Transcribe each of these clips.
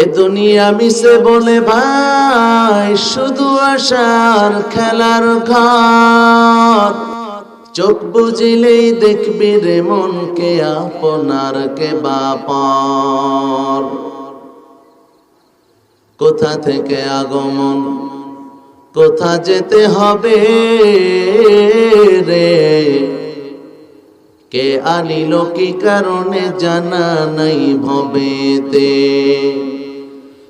এ দুনিয়া মিশে বলে ভাই, শুধু আসার খেলার ঘর। চোখ বুঝিলেই দেখবি রে মনকে আপনার কে বাপর কোথা থেকে আগমন, কোথা যেতে হবে রে? কে আনিল কি কারণে জানা নাই ভবেতে?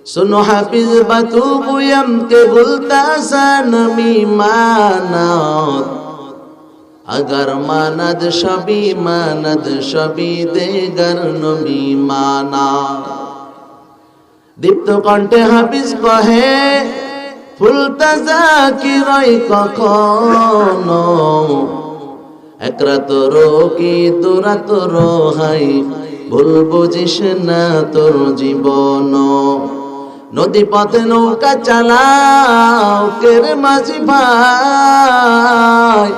सुनो हाफिज बतू बुयम के बुलता सा नमी मानत अगर मानद सभी मानद सभी देगर नमी माना দীপ্ত কণ্ঠে হাফিজ কহে ফুলতা কি রই কখনো একরা তোর কি তোরা তোর হাই ভুল বুঝিস না তোর জীবন নদী পথে নৌকা চালাও কের মাঝি ভাই।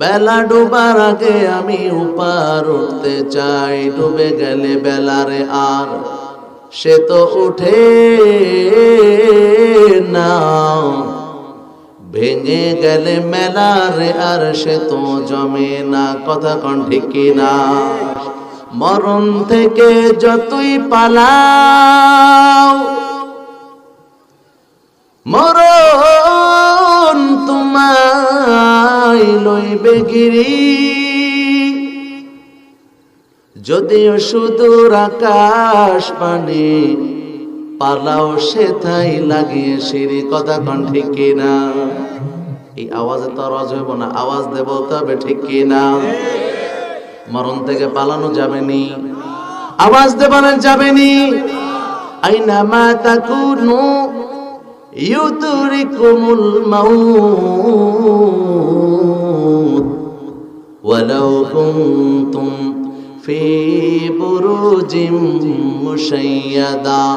বেলা ডুবার আগে আমি উপার উঠতে চাই, ডুবে গেলে বেলারে আর সে তো উঠে না। ভেঙে গেলে মেলারে আর সে তো জমে না, কথা কন ঠিক না? মরণ থেকে যতই পালাও, মরণ তোমায় লইবে গিরি। যদিও সুদূর আকাশ পানে, পালাও সে থাই লাগিয়ে সিঁড়ি, কথা কন ঠিক কিনা? এই আওয়াজে তো আওয়াজ হইব না, আওয়াজ দেব তবে ঠিক কিনা? মরণ থেকে পালানো যাবে নি আওয়াজ দেবানো যাবে নি আইনা মা তাকুনু ইউতুরিকুমুল মাউত ওয়ালাউ কুনতুম ফি বুরুজিম মুশাইয়াদা।